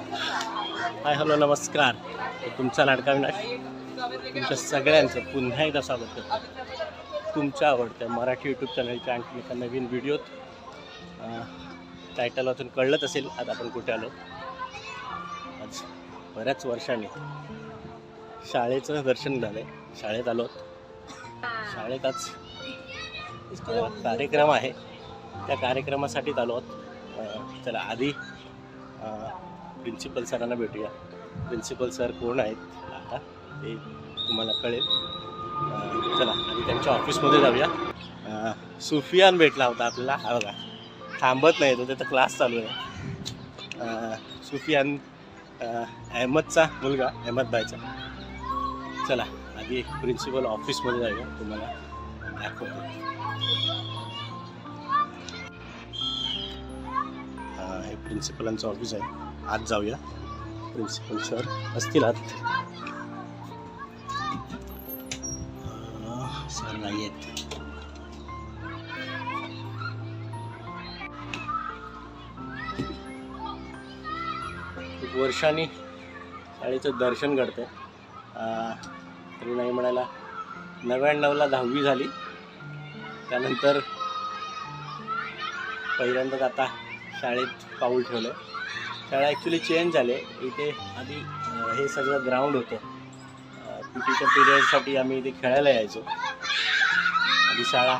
Hi hello नमस्कार. तुमचा लाडका विनाश तुमच्या सगळ्यांचं पुन्हा एकदा स्वागत करतो. तुमच्या आवडत्या मराठी यूट्यूब चॅनलच्या आणखी एका नवीन व्हिडिओत टायटल वाचून कळलंच असेल आज आपण कुठे आलो? आज बऱ्याच वर्षांनी शाळेचं दर्शन झालं आहे शाळेत आलो. शाळेत आज कार्यक्रम आहे. त्या कार्यक्रमासाठीच आलो आहोत. चला आधी प्रिन्सिपल सरांना भेटूया. प्रिन्सिपल सर कोण आहेत? आता ते तुम्हाला कळेल. चला आधी त्यांच्या ऑफिसमध्ये जाऊया. सुफियान भेटला होता आपल्याला. हा बघा थांबत नाही तो त्याचा क्लास चालू आहे. सुफियान अहमदचा मुलगा अहमदबाईचा चला आधी प्रिन्सिपल ऑफिसमध्ये जाऊया. तुम्हाला दाखवतो. हे प्रिन्सिपलांचं ऑफिस आहे. आत जाऊया. प्रिन्सिपल सर असतील आत. सर नाही आहेत. एक वर्षांनी शाळेचं दर्शन घडतंय. तरी नाही म्हणायला. नव्याण्णवला दहावी झाली. त्यानंतर पहिल्यांदाच आता शाळेत पाऊल ठेवलं शाळा ॲक्च्युली चेंज झाले. इथे आधी हे सगळं ग्राउंड होतं. पी टीच्या पिरियडसाठी आम्ही इथे खेळायला यायचो. आधी शाळा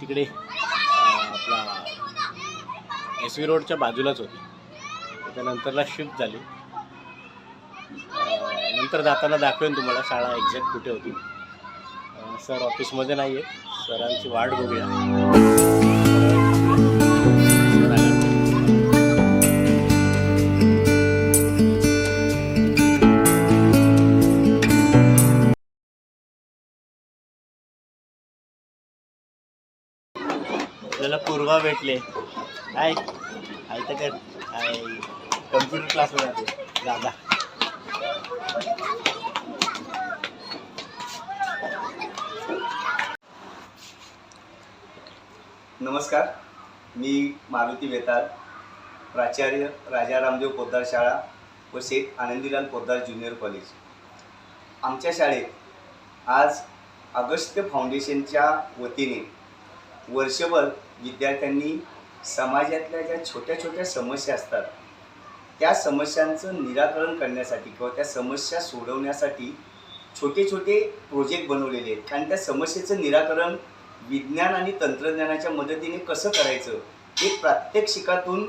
तिकडे आपला एस व्ही रोडच्या बाजूलाच होती. त्याच्यानंतरला शिफ्ट झाली. नंतर जाताना दाखवेन तुम्हाला शाळा एक्झॅक्ट कुठे होती. सर ऑफिसमध्ये नाही आहे सरांची वाट बघूया. पूर्वा भेटले हाय तर कर. कम्प्युटर क्लासला जाते. दादा नमस्कार. मी मारुती वेताळ प्राचार्य राजा रामदेव पोद्दार शाळा व शेख आनंदीलाल पोद्दार ज्युनियर कॉलेज आमच्या शाळेत आज अगस्त्य फाउंडेशनच्या वतीने वर्षभर विद्यार्थ्यांनी समाजातल्या ज्या छोट्या छोट्या समस्या असतात त्या समस्यांचं निराकरण करण्यासाठी किंवा त्या समस्या सोडवण्यासाठी छोटे छोटे प्रोजेक्ट बनवलेले आहेत. आणि त्या समस्येचं निराकरण विज्ञान आणि तंत्रज्ञानाच्या मदतीने कसं करायचं हे प्रात्यक्षिकातून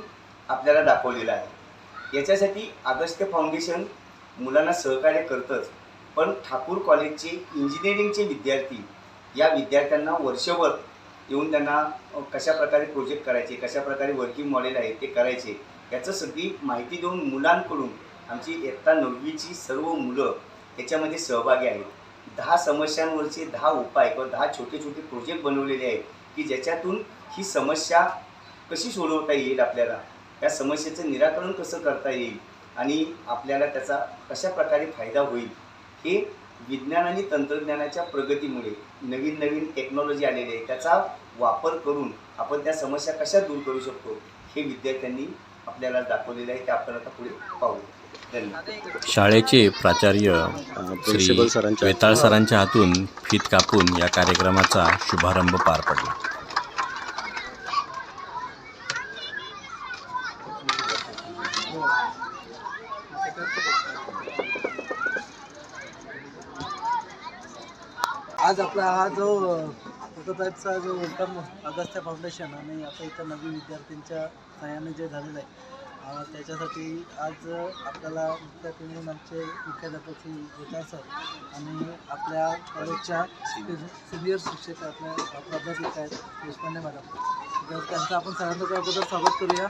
आपल्याला दाखवलेलं आहे. याच्यासाठी अगस्त्य फाउंडेशन मुलांना सहकार्य करतंच पण ठाकूर कॉलेजचे इंजिनिअरिंगचे विद्यार्थी या विद्यार्थ्यांना वर्षभर येऊन त्यांना कशा प्रकारे प्रोजेक्ट करायचे कशा प्रकारे वर्किंग मॉडेल आहे ते करायचे याचं सगळी माहिती देऊन मुलांकडून आमची इयत्ता नववीची सर्व मुलं याच्यामध्ये सहभागी आहेत. दहा समस्यांवरचे दहा उपाय किंवा दहा छोटे छोटे प्रोजेक्ट बनवलेले आहेत की ज्याच्यातून ही समस्या कशी सोडवता येईल आपल्याला त्या समस्येचं निराकरण कसं करता येईल आणि आपल्याला त्याचा कशा प्रकारे फायदा होईल हे विज्ञान आणि तंत्रज्ञानाच्या प्रगतीमुळे नवीन नवीन टेक्नॉलॉजी आलेली आहे त्याचा वापर करून आपण त्या समस्या कशा दूर करू शकतो हे विद्यार्थ्यांनी आपल्याला दाखवलेलं आहे. ते आपण आता पुढे पाहू. धन्यवाद. शाळेचे प्राचार्य प्रिन्सिपल श्री सरांच्या वेताळ सरांच्या हातून फीत कापून या कार्यक्रमाचा शुभारंभ पार पडला. आज आपला हा जो प्रोटोटाईपचा जो वेलकम अगस्त्य फाउंडेशन आणि आता इथं नवीन विद्यार्थ्यांच्या सहाय्याने जे झालेलं आहे त्याच्यासाठी आज आपल्याला मुख्य म्हणून आमचे मुख्याध्यापक श्री सर आणि आपल्या कॉलेजच्या सिनियर शिक्षक आपल्या प्राध्यापिका आहेत देशपांडे मॅडम. तर त्यांचं आपण सरांचं अगोदर स्वागत करूया.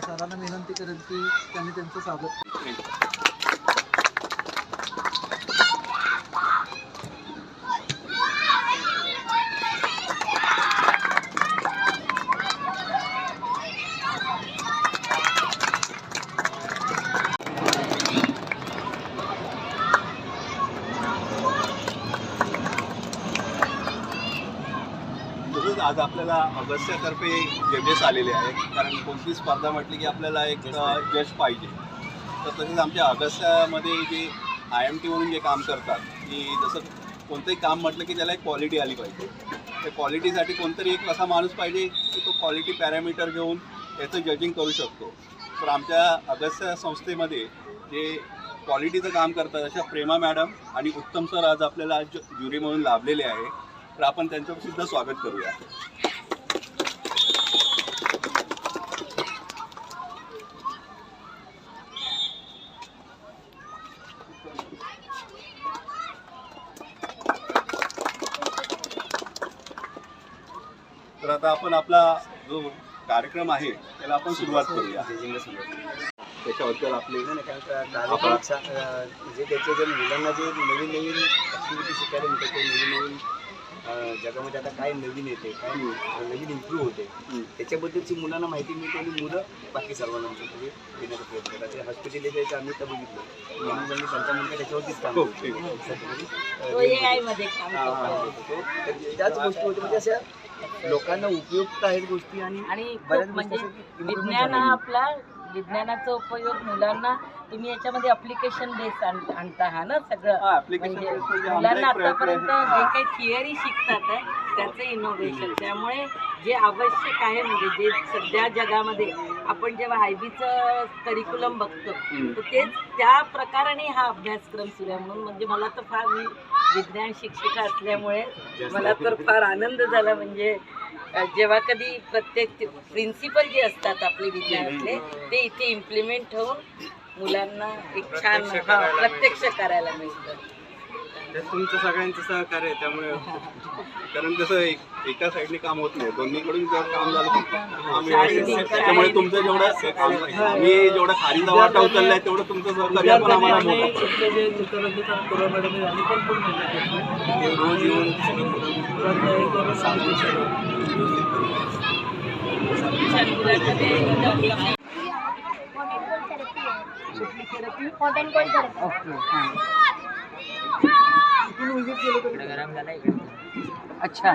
सरांना विनंती करेन की त्यांनी त्यांचं स्वागत तसंच आज आपल्याला अगस्त्यातर्फे जजेस आलेले आहेत कारण कोणती स्पर्धा म्हटली की आपल्याला एक जज पाहिजे. तर तसेच आमच्या अगस्त्यामध्ये जे आय एम टी म्हणून जे काम करतात की जसं कोणतंही काम म्हटलं की त्याला एक क्वालिटी आली पाहिजे. त्या क्वालिटीसाठी कोणतरी एक असा माणूस पाहिजे की तो क्वालिटी पॅरामीटर घेऊन त्याचं जजिंग करू शकतो. तर आमच्या अगस्त्या संस्थेमध्ये जे क्वालिटीचं काम करतात अशा प्रेमा मॅडम आणि उत्तम सर आज आपल्याला आज ज्युरी म्हणून लाभलेले आहे. तर आपण त्यांचं सुद्धा स्वागत करूया. तर आता आपण आपला जो कार्यक्रम आहे त्याला आपण सुरुवात करूया. त्याच्याबद्दल आपले जे त्याचे जर मुलांना जे नवीन नवीन ॲक्टिव्हिटी शिकायला मिळतात ते नवीन नवीन जगामध्ये आता काय नवीन येते काय नवीन इम्प्रूव्ह होते. त्याच्याबद्दलची मुलांना माहिती मिळते आणि मुलं बाकी सर्वांना म्हणजे देण्याचा प्रयत्न करतात. ते हॉस्पिटल आम्ही तर बघितलं. म्हणून आम्ही त्यांचा मुलगा त्याच्यावरतीच काम हो, करतो. त्याच गोष्टी होत्या म्हणजे अशा लोकांना उपयुक्त आहेत गोष्टी आणि बऱ्याच म्हणजे विज्ञान हा आपला विज्ञानाचा उपयोग मुलांना तुम्ही याच्यामध्ये अप्लिकेशन बेस आणता हा ना सगळं? म्हणजे म्हणजे मुलांना. आतापर्यंत जे काही थिअरी शिकतात आहे, त्याचं इनोव्हेशन त्यामुळे जे आवश्यक आहे म्हणजे जे सध्या जगामध्ये आपण जेव्हा आय बीचं करिक्युलम बघतो तर तेच त्या प्रकाराने हा अभ्यासक्रम सुरू आहे. म्हणून म्हणजे मला तर फार मी विज्ञान शिक्षिका असल्यामुळे मला तर फार आनंद झाला. म्हणजे जेव्हा कधी प्रत्येक प्रिन्सिपल जे असतात आपले विज्ञानातले ते इथे इम्प्लिमेंट होऊन मुलांना एक छान प्रत्यक्ष करायला मिळतं. तुमचं सगळ्यांचं सहकार्य आहे त्यामुळे कारण कसं एक- एका साईडने काम होत नाही दोन्हीकडून जर काम झालं त्याच्यामुळे तुमचं जेवढं आम्ही जेवढं खारीचा वाटा उचललाय तेवढं तुमचं सहकार्य पण आम्हाला विद्यार्थ्यांनी मोठं हॉट अँड कोल्ड थेरपी अच्छा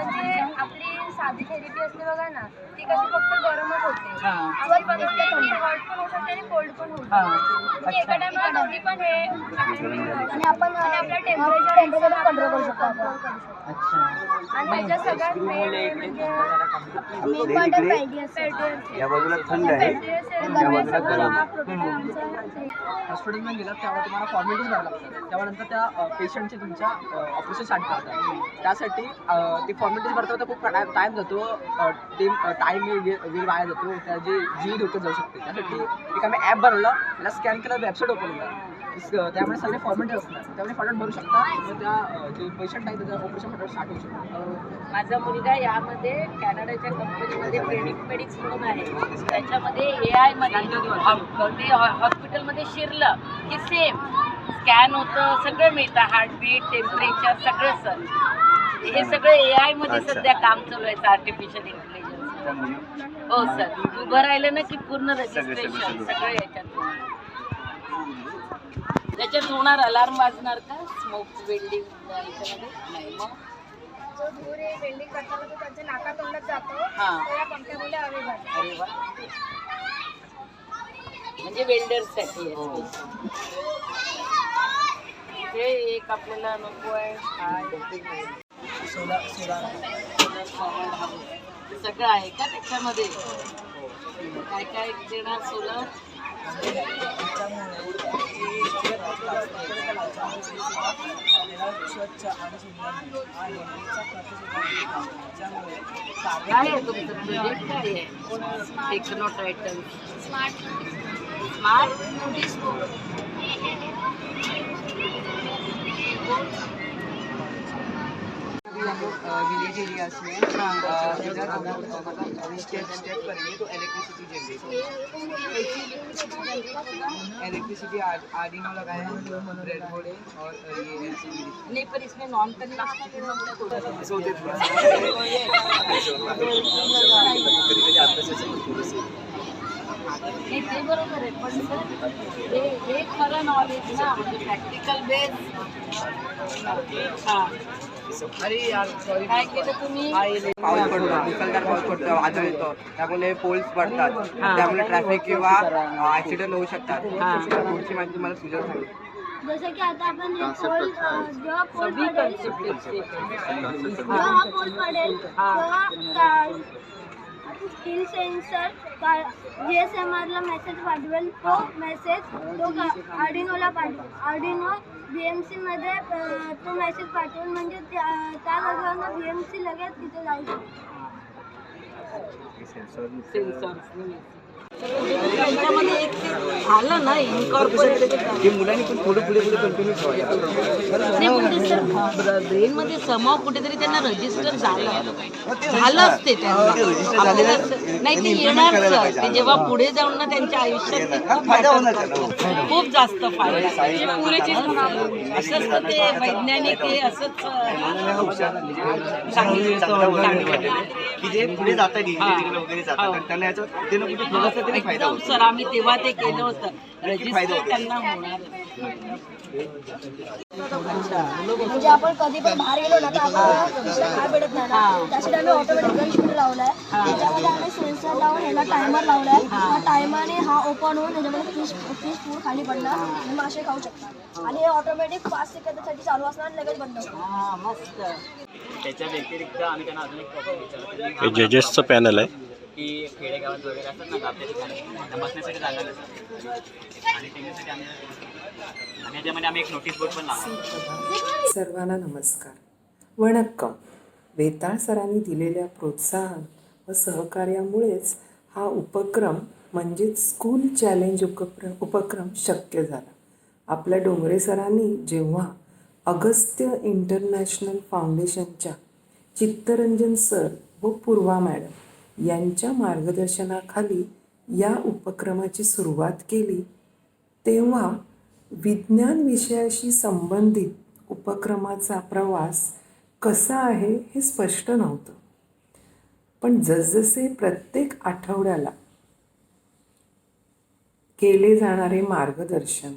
साधी थेरपी असते बघा ना ती कशी फक्त गरमच होते. हा. आपण बघितलं थंडी हॉट पण होऊ शकते आणि कोल्ड पण होऊ हा. म्हणजे एका टायमाला दोन्ही पण हे आणि आपण आपलं टेम्परेचर टेम्परेचर कंट्रोल करू शकतो. आपण अच्छा. आणि त्याच्या सगळ्यात main म्हणजे मेन पॉइंट पेल्टियर या बाजूला थंड आहे. हा प्रोटेक्टर आमचा. हॉस्पिटलमध्ये गेलात तेव्हा तुम्हाला फॉर्मॅलिटीज भरावं लागतात. तेव्हा नंतर त्या पेशंटचे तुमच्या ऑपरेशन स्टार्ट करतात त्यासाठी अ, ते फॉर्मॅलिटीज भरता भरता खूप टाईम जातो टीम टाईम वेळ वाया जातो त्याची जीव धोक्यात जाऊ शकते. त्यासाठी एक आम्ही ॲप भरवलं त्याला स्कॅन केलं वेबसाईट ओपन होतात त्यामुळे सगळे फॉर्मॅलिटीज असतात. त्यामुळे फॉर्मॅट भरू शकता. त्या जे पेशंट आहे त्याचं ऑपरेशन फटाफट स्टार्ट होऊ शकतो. हो. माझा मुलगा यामध्ये कॅनडाच्या कंपनीमध्ये प्रेडिक्ट मेडिक्स म्हणून आहे. त्याच्यामध्ये ए आयमध्ये हॉस्पिटलमध्ये शिरलं की सेम स्कॅन होतं सगळं मिळतं. हार्टबीट टेम्परेचर सगळं सर हे सगळं ए आयमध्ये अच्छा. सध्या काम चालू आहे आर्टिफिशियल इंटेलिजन्स हो सर उभं राहिलं ना की पूर्ण रजिस्ट्रेशन सगळं. सगळं याच्यात होणार. त्याच्यात होणार अलार्म वाजणार का? स्मोक वेल्डिंग याच्यामध्ये? नाही मग. जो धूर आहे वेल्डिंग करताना तो त्यांच्या नाका तोंडात जातो. हा. तो या पंख्यामुळे हवे जातो. अरे वा. म्हणजे वेल्डरसाठी हो. इथे एक आपल्याला नको आहे. हा सोला सोला. सगळं आहे का त्याच्यामध्ये? काय काय देणार सोलर स्वच्छ आणि सुंदर त्याच्यामुळे काय आहे तुमचं प्रोजेक्ट काय आहे? Techno title smart smart notice board village areas में स्टेट स्टेट करेंगे तो इलेक्ट्रिसिटी जनरेट इलेक्ट्रिसिटी आर्डिनो लगाया है रेड बोर्ड है और ये नहीं पर इसमें नॉन करने नाही ते बरोबर आहे पण सर हे हे खरं नॉलेज ना म्हणजे प्रॅक्टिकल बेस हाँ काय केलं तुम्ही? पाऊस पडतो मुसळधार पाऊस पडतो वादळ येतो. त्यामुळे पोल्स पडतात. हा. त्यामुळे ट्रॅफिक किंवा ऍक्सिडेंट होऊ शकतात. हा. पुढची माहिती तुम्हाला सुजल सांगेल जसं की आता आपण पोल जेव्हा पोल पडेल. जेव्हा हा. पोल पडेल तेव्हा steel sensor G S M आरला मेसेज पाठवेल. तो मेसेज तो आर्डिनोला पाठवेल. आर्डिनो बी एम सीमध्ये तो मेसेज पाठवेल म्हणजे त्या त्या जागेवरनं बी एम सी लगेच तिथे जाऊ शकते. सेन्सॉर झालं ना इन्कॉर्पोरेट मुलांनी पण पुढे पुढे पुढे कंटिन्यू नाही पण ते सर ब्रेन मध्ये समाव कुठेतरी त्यांना रजिस्टर झालं. झालं असते त्यांना. नाही ते येणारच ते जेव्हा पुढे जाऊन ना त्यांच्या आयुष्यात ते खूप करतं. खूप जास्त फायदा पुरेचे असंच तर ते वैज्ञानिक हे असंच सांगितलं. की जे पुढे जातात हा. इंजिनिअरिंग वगैरे जातात त्यांना याचा कुठे ना कुठे थोडासा तरी फायदा होतो सर आम्ही तेव्हा ते केलं होतं नक्की फायदा म्हणजे आपण कधी पण बाहेर गेलो ना तर आपल्याला काय भेटत नाही ना. त्यासाठी आम्ही ऑटोमॅटिक गन शूटर लावलाय. त्याच्यामध्ये आम्ही सेन्सर लावून ह्याला टायमर लावलाय. त्या टायमाने हा ओपन होऊन त्याच्यामध्ये फिश फिश फूड खाली पडणार. आणि मासे खाऊ शकतात. आणि हे ऑटोमॅटिक पाच सेकंदासाठी चालू असणार आणि लगेच बंद होणार. हा त्याच्या व्यतिरिक्त आम्ही त्यांना अजून एक टॉपिक विचारलं हे जजेसचं पॅनल आहे की खेडेगावात वगैरे असतात ना आपल्या ठिकाणी. बसण्यासाठी जागा नसतात आणि त्यांच्यासाठी आम्ही आणि याच्यामध्ये आम्ही एक नोटीस बोर्ड पण लावतो सर्वांना नमस्कार. वणक्कम. वेताळ सरांनी दिलेल्या प्रोत्साहन व सहकार्यामुळेच हा उपक्रम म्हणजेच स्कूल चॅलेंज उपक्रम उपक्रम शक्य झाला. आपल्या डोंगरे सरांनी जेव्हा अगस्त्य इंटरनॅशनल फाउंडेशनच्या चित्तरंजन सर व पूर्वा मॅडम यांच्या मार्गदर्शनाखाली या उपक्रमाची सुरुवात केली. तेव्हा विज्ञान विषयाशी संबंधित उपक्रमाचा प्रवास कसा आहे हे स्पष्ट नव्हतं. पण जसजसे प्रत्येक आठवड्याला केले जाणारे मार्गदर्शन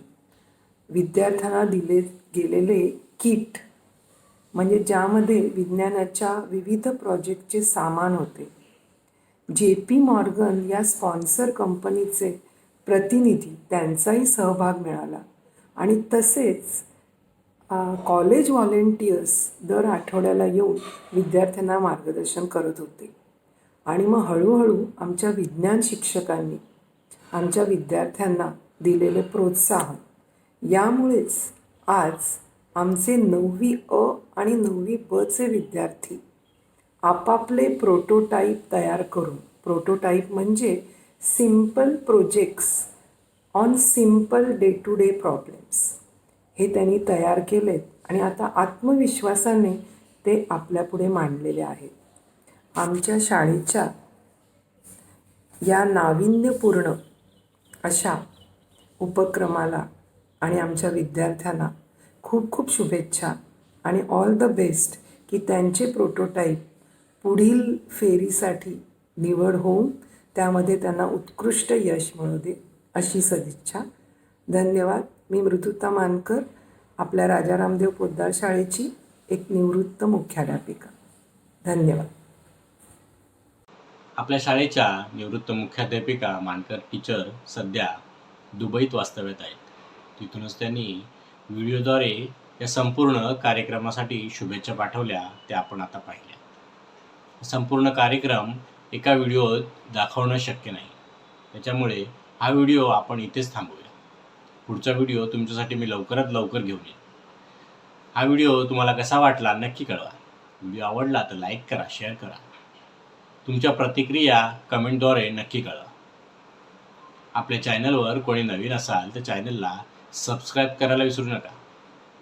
विद्यार्थ्यांना दिले गेलेले किट म्हणजे ज्यामध्ये विज्ञानाच्या विविध प्रोजेक्टचे सामान होते जे पी मॉर्गन या स्पॉन्सर कंपनीचे प्रतिनिधी त्यांचाही सहभाग मिळाला. आणि तसेच कॉलेज व्हॉलेंटियर्स दर आठवड्याला येऊन विद्यार्थ्यांना मार्गदर्शन करत होते. आणि मग हळूहळू आमच्या विज्ञान शिक्षकांनी आमच्या विद्यार्थ्यांना दिलेले प्रोत्साहन. यामुळेच आज आमचे नववी अ आणि नववी बचे विद्यार्थी आपापले प्रोटोटाईप तयार करून प्रोटोटाईप म्हणजे simple projects on simple day to day problems हे त्यांनी तयार केलेत आणि आता आत्मविश्वासाने ते आपल्यापुढे मांडलेले आहेत. आमच्या शाळेच्या या नाविन्यपूर्ण अशा उपक्रमाला आणि आमच्या विद्यार्थ्यांना खूप खूप शुभेच्छा आणि ऑल द बेस्ट की त्यांचे प्रोटोटाईप पुढील फेरीसाठी निवड होऊन त्यामध्ये त्यांना उत्कृष्ट यश मिळू दे अशी सदिच्छा. धन्यवाद. मी मृदुता मानकर आपल्या राजा रामदेव पोद्दार शाळेची एक निवृत्त मुख्याध्यापिका. धन्यवाद. आपल्या शाळेच्या निवृत्त मुख्याध्यापिका मानकर टीचर सध्या दुबईत वास्तव्यात आहेत. तिथूनच त्यांनी व्हिडिओद्वारे या संपूर्ण कार्यक्रमासाठी शुभेच्छा पाठवल्या त्या आपण आता पाहिल्या. संपूर्ण कार्यक्रम एका व्हिडिओत दाखवणं शक्य नाही. त्याच्यामुळे हा व्हिडिओ आपण इथेच थांबूया पुढचा व्हिडिओ तुमच्यासाठी मी लवकरात लवकर घेऊन येईन. हा व्हिडिओ तुम्हाला कसा वाटला नक्की कळवा. व्हिडिओ आवडला तर लाईक करा शेअर करा. तुमच्या प्रतिक्रिया कमेंटद्वारे नक्की कळवा. आपल्या चॅनलवर कोणी नवीन असाल तर चॅनलला सबस्क्राईब करायला विसरू नका.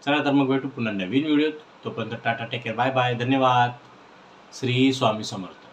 चला तर मग भेटू पुन्हा नवीन व्हिडिओत. तोपर्यंत tata take care. Bye bye. धन्यवाद. श्री स्वामी समर्थ.